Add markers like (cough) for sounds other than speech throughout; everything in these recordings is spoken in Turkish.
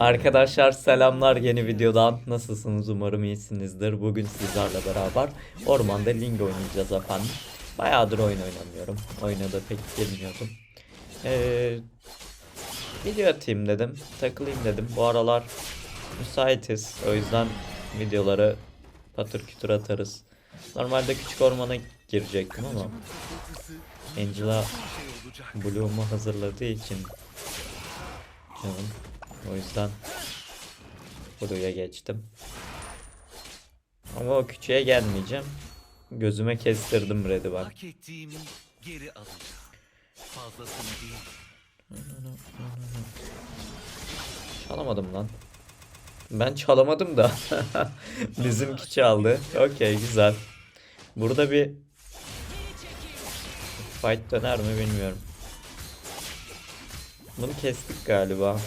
Arkadaşlar selamlar yeni videodan. Nasılsınız? Umarım iyisinizdir. Bugün sizlerle beraber ormanda Ling oynayacağız efendim. Bayağıdır oyun oynamıyorum. Oyuna da pek girmiyordum. Ee, video atayım dedim. Takılayım dedim. Bu aralar müsaitiz. O yüzden videoları patır kütür atarız. Normalde küçük ormana girecektim ama Angela Bloom'u hazırladığı için canım. O yüzden buraya geçtim. Ama o küçüğe gelmeyeceğim. Gözüme kestirdim Red'i bak. Hak ettiğimi geri alacağım. Fazlasını değil. Çalamadım lan. Ben çalamadım da. (laughs) Bizimki çaldı. Okey güzel. Burada bir fight döner mi bilmiyorum. Bunu kestik galiba.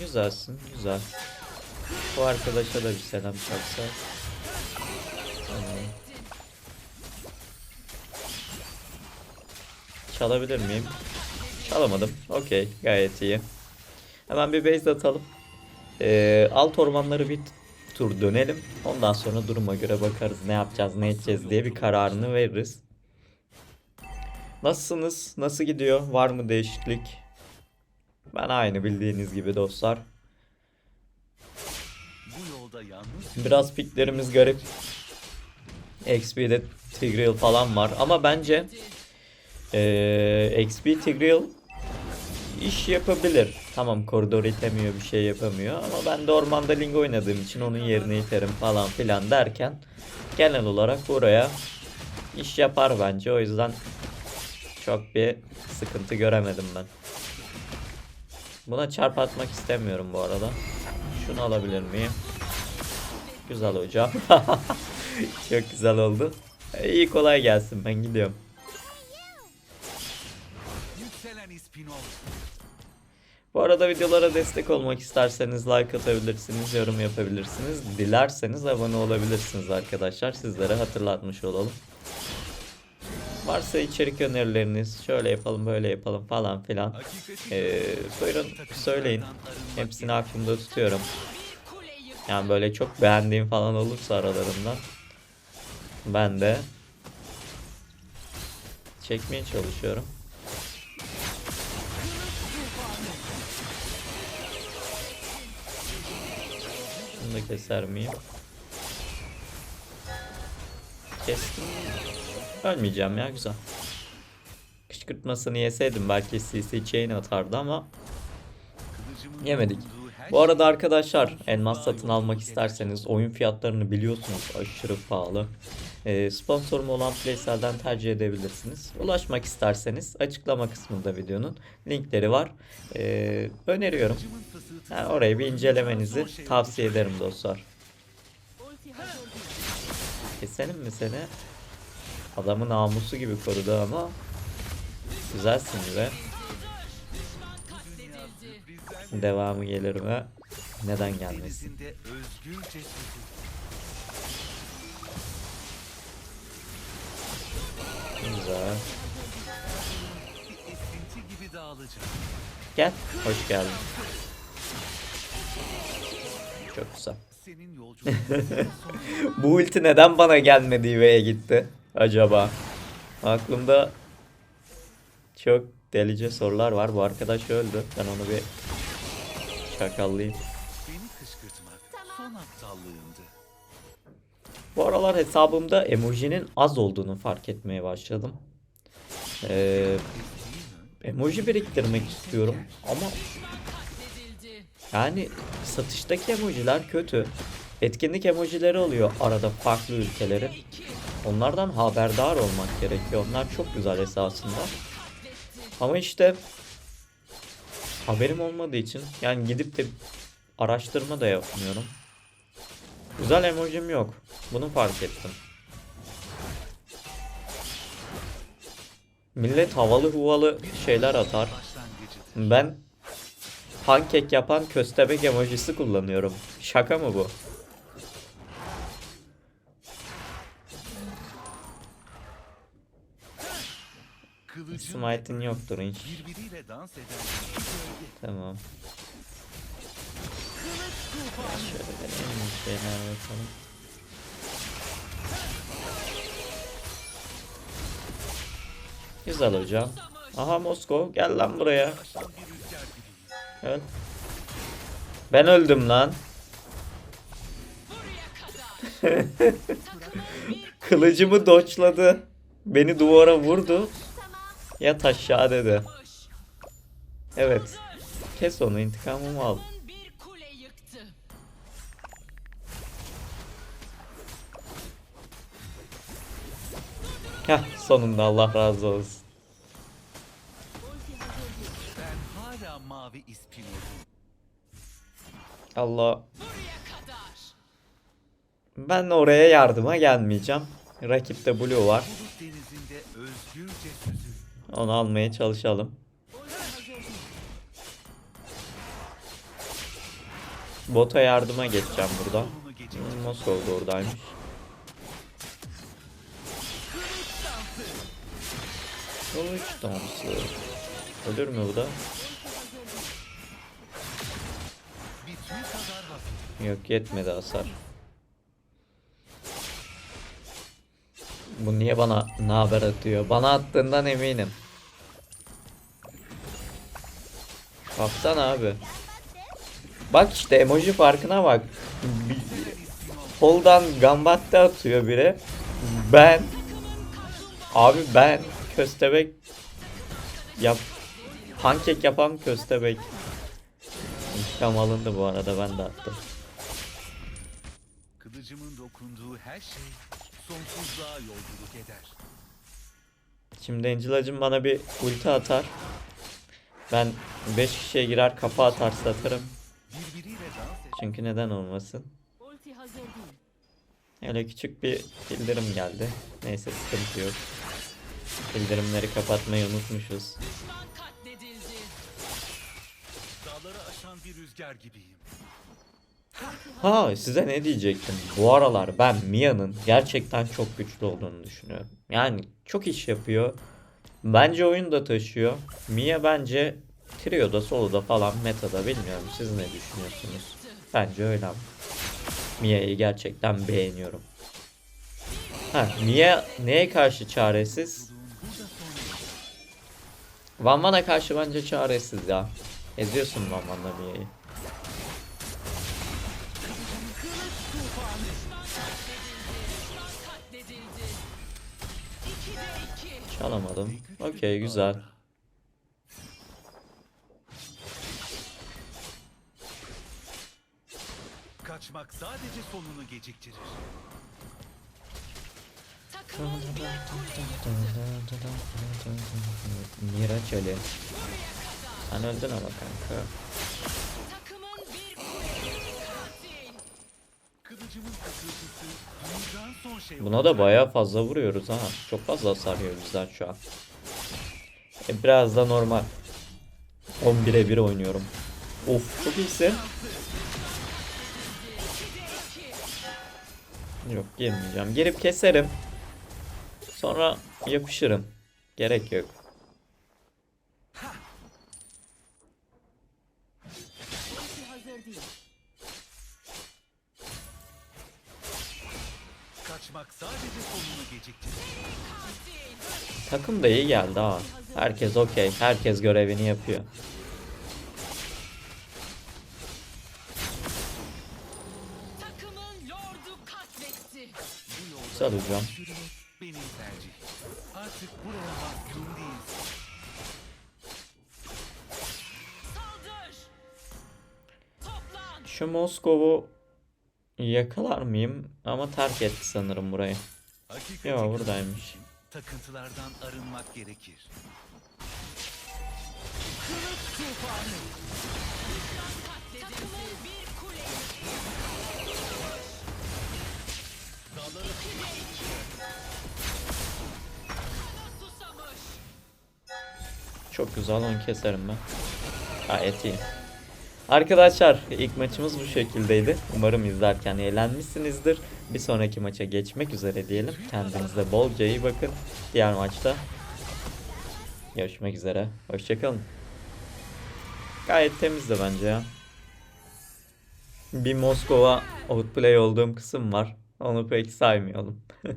Güzelsin, güzel. Bu arkadaşa da bir selam çaksa. Çalabilir miyim? Çalamadım. Okey, gayet iyi. Hemen bir base atalım. Ee, alt ormanları bir tur dönelim. Ondan sonra duruma göre bakarız ne yapacağız, ne edeceğiz diye bir kararını veririz. Nasılsınız? Nasıl gidiyor? Var mı değişiklik? Ben aynı bildiğiniz gibi dostlar. Biraz piklerimiz garip. XP'de Tigreal falan var ama bence eee XP Tigreal iş yapabilir. Tamam koridor itemiyor bir şey yapamıyor ama ben de ormanda Ling oynadığım için onun yerine iterim falan filan derken genel olarak buraya iş yapar bence. O yüzden çok bir sıkıntı göremedim ben. Buna çarp atmak istemiyorum bu arada. Şunu alabilir miyim? Güzel hocam. (laughs) Çok güzel oldu. İyi kolay gelsin ben gidiyorum. Bu arada videolara destek olmak isterseniz like atabilirsiniz, yorum yapabilirsiniz. Dilerseniz abone olabilirsiniz arkadaşlar. Sizlere hatırlatmış olalım. Varsa içerik önerileriniz, şöyle yapalım, böyle yapalım falan filan. Ee, buyurun söyleyin. Hepsini aklımda tutuyorum. Yani böyle çok beğendiğim falan olursa aralarından ben de çekmeye çalışıyorum. Bunu da keser miyim? Kestim. Ölmeyeceğim ya güzel. Kışkırtmasını yeseydim belki CC chain atardı ama Yemedik. Bu arada arkadaşlar elmas satın almak isterseniz oyun fiyatlarını biliyorsunuz aşırı pahalı. Ee, sponsorum olan Playsel'den tercih edebilirsiniz. Ulaşmak isterseniz açıklama kısmında videonun linkleri var. Ee, öneriyorum. Yani orayı bir incelemenizi tavsiye ederim dostlar. Keselim mi seni? Adamın namusu gibi korudu ama güzelsin be. Devamı gelir mi? Neden gelmesin? Güzel. Gel. Hoş geldin. Çok güzel. (laughs) Bu ulti neden bana gelmedi ve gitti acaba? Aklımda çok delice sorular var. Bu arkadaş öldü. Ben onu bir şakallayayım. Bu aralar hesabımda emojinin az olduğunu fark etmeye başladım. Ee, emoji biriktirmek istiyorum ama yani satıştaki emojiler kötü. Etkinlik emojileri oluyor arada farklı ülkelerin. Onlardan haberdar olmak gerekiyor. Onlar çok güzel esasında. Ama işte haberim olmadığı için yani gidip de araştırma da yapmıyorum. Güzel emojim yok. Bunu fark ettim. Millet havalı huvalı şeyler atar. Ben pankek yapan köstebek emojisi kullanıyorum. Şaka mı bu? Smite'in yoktur hiç. Tamam. Şöyle deneyelim bir şeyler bakalım. Güzel hocam. Aha Moskov gel lan buraya. Öl. Ben öldüm lan. (laughs) Kılıcımı doçladı. Beni duvara vurdu. Yat aşağı dedi. Evet. Kes onu intikamımı al. Heh sonunda Allah razı olsun. Ben hala mavi ispinotum. Allah. Ben oraya yardıma gelmeyeceğim. Rakipte Blue var. Onu almaya çalışalım. Bota yardıma geçeceğim buradan. Moskova da oradaymış. Kılıç dansı. Ölür mü bu da? Yok yetmedi hasar. Bu niye bana ne haber atıyor? Bana attığından eminim. Baksana abi. Bak işte emoji farkına bak. Holdan gambatte atıyor biri. Ben Abi ben köstebek yap pankek yapan köstebek. İntikam alındı bu arada ben de attım. Kılıcımın dokunduğu her şey sonsuzluğa yolculuk eder. Şimdi Angela'cım bana bir ulti atar. Ben 5 kişiye girer kafa atar satarım. Çünkü neden olmasın. Ulti hazır değil. Öyle küçük bir bildirim geldi. Neyse sıkıntı yok. Bildirimleri kapatmayı unutmuşuz. Dağları aşan bir rüzgar gibiyim. Ha size ne diyecektim? Bu aralar ben Mia'nın gerçekten çok güçlü olduğunu düşünüyorum. Yani çok iş yapıyor. Bence oyun da taşıyor. Mia bence Trio'da, Solo'da falan metada bilmiyorum. Siz ne düşünüyorsunuz? Bence öyle ama. Mia'yı gerçekten beğeniyorum. Ha, Mia neye karşı çaresiz? Van Van'a karşı bence çaresiz ya. Eziyorsun Van Van'la Mia'yı. Çalamadım. Okey güzel. Kaçmak sadece sonunu geciktirir. Miraç Ali. Sen öldün ama kanka. Buna da bayağı fazla vuruyoruz ha. Çok fazla hasar yiyor bizden şu an. E, biraz da normal. 11'e 1 oynuyorum. Of çok iyisin. Yok girmeyeceğim. Girip keserim. Sonra yapışırım. Gerek yok. Kaçmak sadece sonunu geciktirir. Takım da iyi geldi ha. Herkes okey. Herkes görevini yapıyor. Takımın lordu katletti. Bu yolda Güzel hocam. Artık buraya mahkum değilsin. Saldır. Toplan. Şu Moskov'u yakalar mıyım? Ama terk etti sanırım burayı. Hakikati Yo, görmek buradaymış. Takıntılardan arınmak gerekir. Çok güzel onu keserim ben. Gayet iyi. Arkadaşlar ilk maçımız bu şekildeydi. Umarım izlerken eğlenmişsinizdir. Bir sonraki maça geçmek üzere diyelim. Kendinize bolca iyi bakın. Diğer maçta Görüşmek üzere. Hoşçakalın. Gayet temizdi bence ya. Bir Moskova outplay olduğum kısım var. Onu pek saymayalım. (laughs)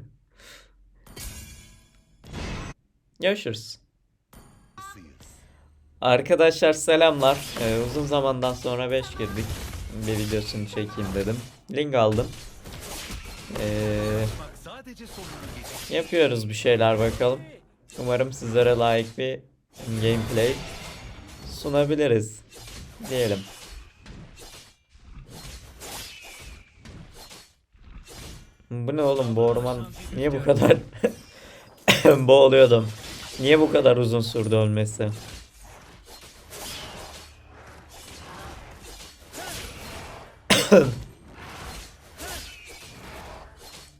Görüşürüz. Arkadaşlar selamlar. Ee, uzun zamandan sonra 5 girdik. Bir videosunu çekeyim dedim. Link aldım. Ee, yapıyoruz bir şeyler bakalım. Umarım sizlere layık bir gameplay sunabiliriz. Diyelim. Bu ne oğlum bu orman niye bu kadar (laughs) boğuluyordum. Niye bu kadar uzun sürdü ölmesi?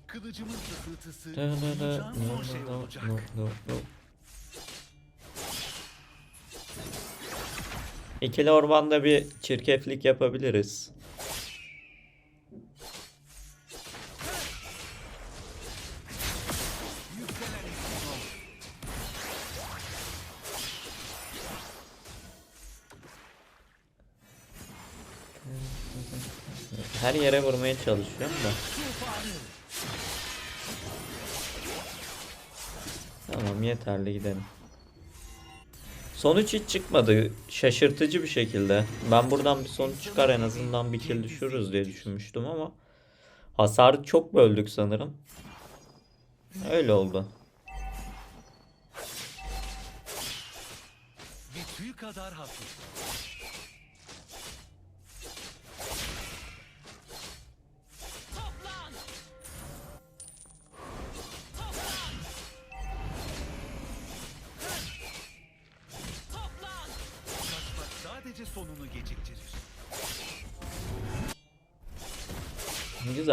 Kılıcımın fısıltısı duyacağın son şey olacak. İkili ormanda bir çirkeflik yapabiliriz. Her yere vurmaya çalışıyorum da. Tamam yeterli gidelim. Sonuç hiç çıkmadı. Şaşırtıcı bir şekilde. Ben buradan bir sonuç çıkar en azından bir kill düşürürüz diye düşünmüştüm ama hasarı çok böldük sanırım. Öyle oldu. Kadar hafif.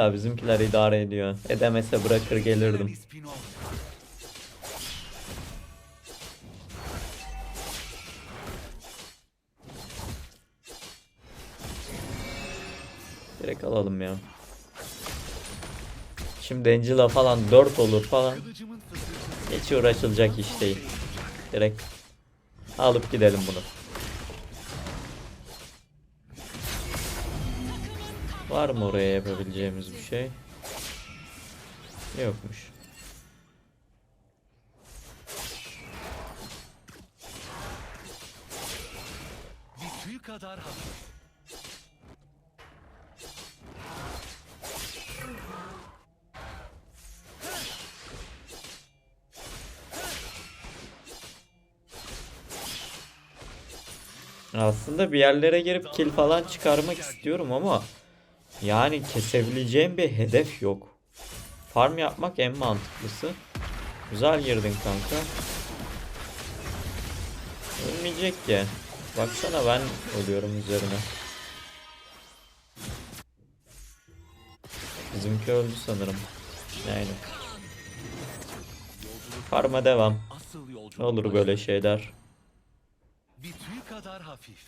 Güzel bizimkiler idare ediyor. Edemese bırakır gelirdim. Direkt alalım ya. Şimdi Angela falan 4 olur falan. Hiç uğraşılacak iş değil. Direkt alıp gidelim bunu. Var mı oraya yapabileceğimiz bir şey? Yokmuş. bir tüy kadar hafif. Aslında bir yerlere girip kill falan çıkarmak istiyorum ama yani kesebileceğim bir hedef yok. Farm yapmak en mantıklısı. Güzel girdin kanka. Ölmeyecek ki. Baksana ben ölüyorum üzerine. Bizimki öldü sanırım. Aynen. Farma devam. Ne olur böyle şeyler. Bir kadar hafif.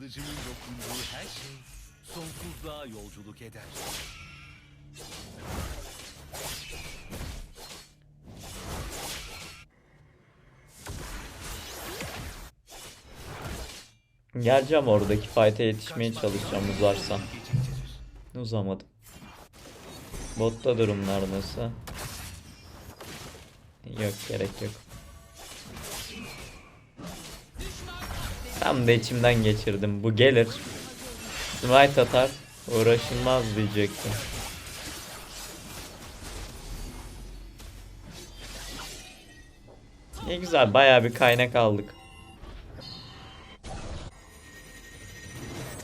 Kılıcımın dokunduğu her şey sonsuzluğa yolculuk eder. Geleceğim oradaki fight'e yetişmeye çalışacağım. Geciktirir. Uzamadım. Botta durumlar nasıl? Yok gerek yok. Tam da içimden geçirdim. Bu gelir. Smite atar. Uğraşılmaz diyecektim. Ne güzel bayağı bir kaynak aldık.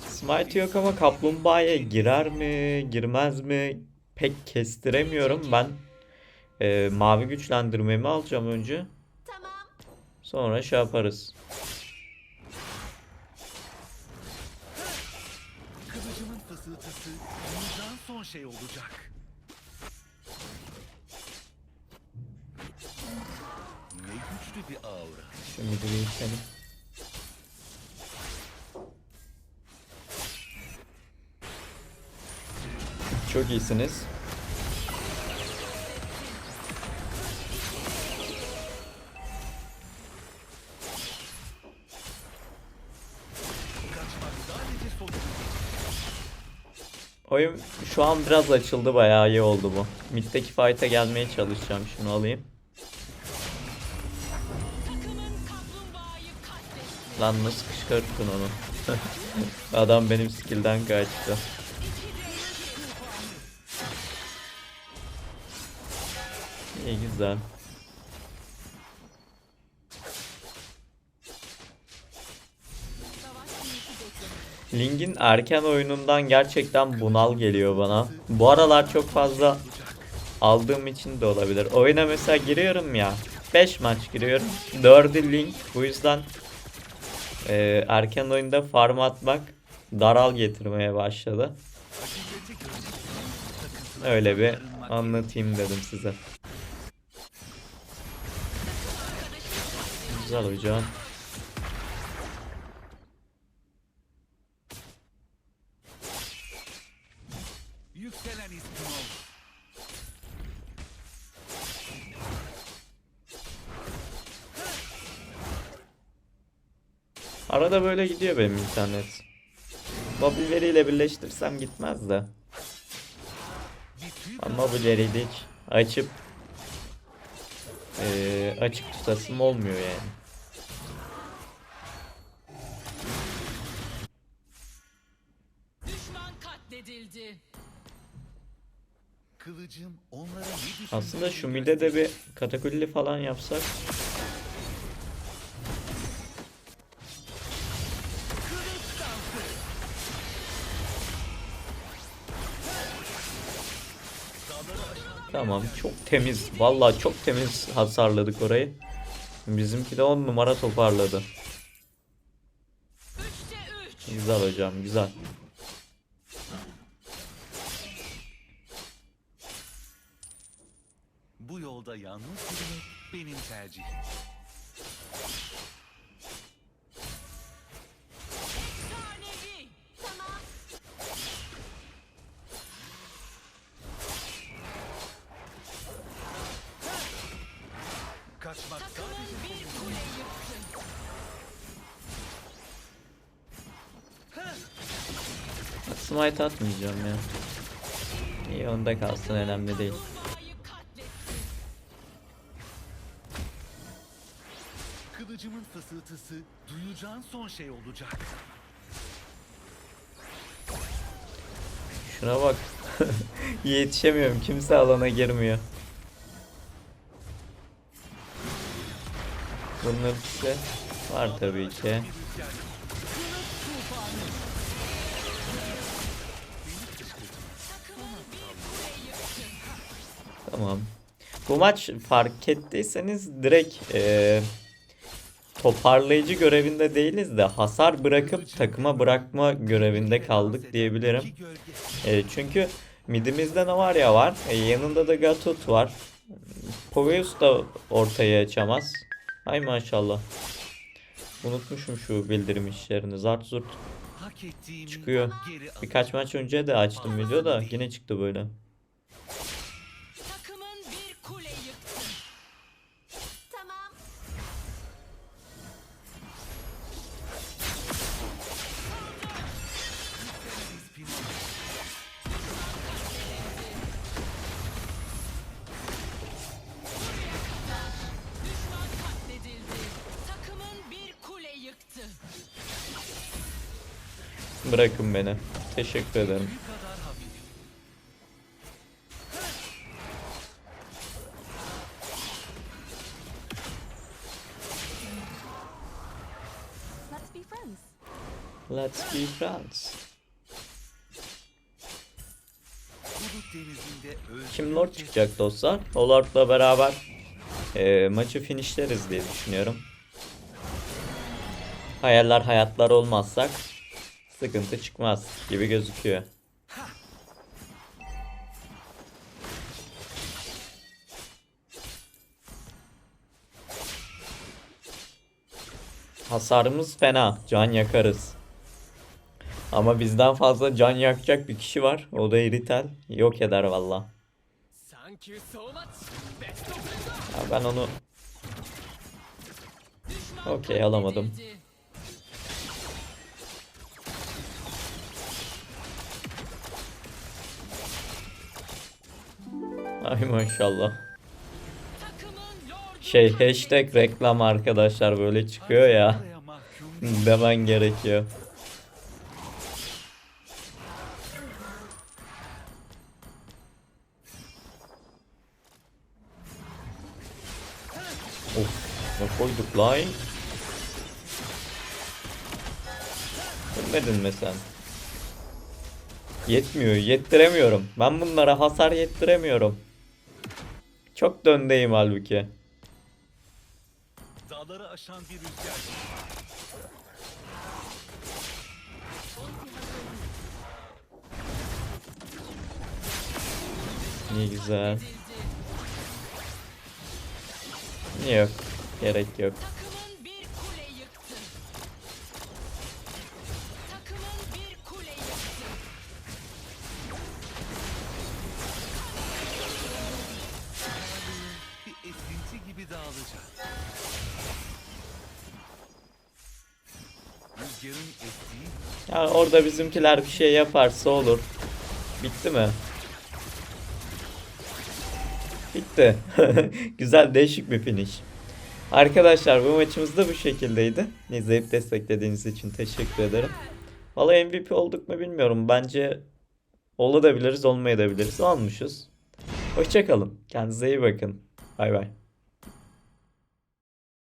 Smite yok ama kaplumbağaya girer mi, girmez mi pek kestiremiyorum. Ben e, mavi güçlendirmemi alacağım önce. Sonra şey yaparız. şey olacak. Ne güçlü bir aura. Şimdi bir yükselim. Çok iyisiniz. Oyun şu an biraz açıldı bayağı iyi oldu bu. Mid'deki fight'a gelmeye çalışacağım şunu alayım. Lan nasıl kışkırttın onu? (laughs) Adam benim skill'den kaçtı. İyi güzel. Link'in erken oyunundan gerçekten bunal geliyor bana. Bu aralar çok fazla aldığım için de olabilir. Oyuna mesela giriyorum ya. 5 maç giriyorum. 4'ü Link. Bu yüzden e, erken oyunda farm atmak daral getirmeye başladı. Öyle bir anlatayım dedim size. Güzel hocam. Arada böyle gidiyor benim internet. Mobil veriyle birleştirsem gitmez de. Ama mobil veriyle hiç açıp eee, açık tutasım olmuyor yani. Düşman katledildi. kılıcım onlara ne düşündüğünü Aslında şu midde de bir katakulli falan yapsak. Tamam çok temiz. Vallahi çok temiz hasarladık orayı. Bizimki de 10 numara toparladı. Güzel hocam güzel. Bu yolda yalnız benim tercihim. Smite atmayacağım ya. İyi onda kalsın önemli değil. Kılıcımın fısıltısı duyacağın son şey olacak. Şuna bak. (laughs) Yetişemiyorum. Kimse alana girmiyor. Bunun ultisi var tabii ki. Tamam. Bu maç fark ettiyseniz direkt eee, toparlayıcı görevinde değiliz de hasar bırakıp takıma bırakma görevinde kaldık diyebilirim. E, çünkü midimizde ne var ya var. E, yanında da Gatut var. Poveus da ortaya açamaz. Ay maşallah. Unutmuşum şu bildirim işlerini. Zart zurt çıkıyor. Birkaç maç önce de açtım videoda yine çıktı böyle. Bırakın beni. Teşekkür ederim. Let's be friends. Kim Lord çıkacak dostlar? O Lord'la beraber e, maçı finishleriz diye düşünüyorum. Hayaller hayatlar olmazsak sıkıntı çıkmaz gibi gözüküyor. Hasarımız fena. Can yakarız. Ama bizden fazla can yakacak bir kişi var. O da Eritel. Yok eder valla. Ben onu Okey, alamadım. Ay maşallah. Şey hashtag reklam arkadaşlar böyle çıkıyor ya. Demen gerekiyor. Of ne koyduk lan? Ölmedin mi sen? Yetmiyor, yettiremiyorum. Ben bunlara hasar yettiremiyorum. Çok döndeyim halbuki. Dağları aşan bir rüzgar. Ne güzel. Yok, gerek yok. Ya orada bizimkiler bir şey yaparsa olur. Bitti mi? Bitti. (laughs) Güzel değişik bir finish. Arkadaşlar bu maçımız da bu şekildeydi. İzleyip desteklediğiniz için teşekkür ederim. Vallahi MVP olduk mu bilmiyorum. Bence olabiliriz olmayabiliriz. Olmuşuz. Hoşçakalın. Kendinize iyi bakın. Bay bay.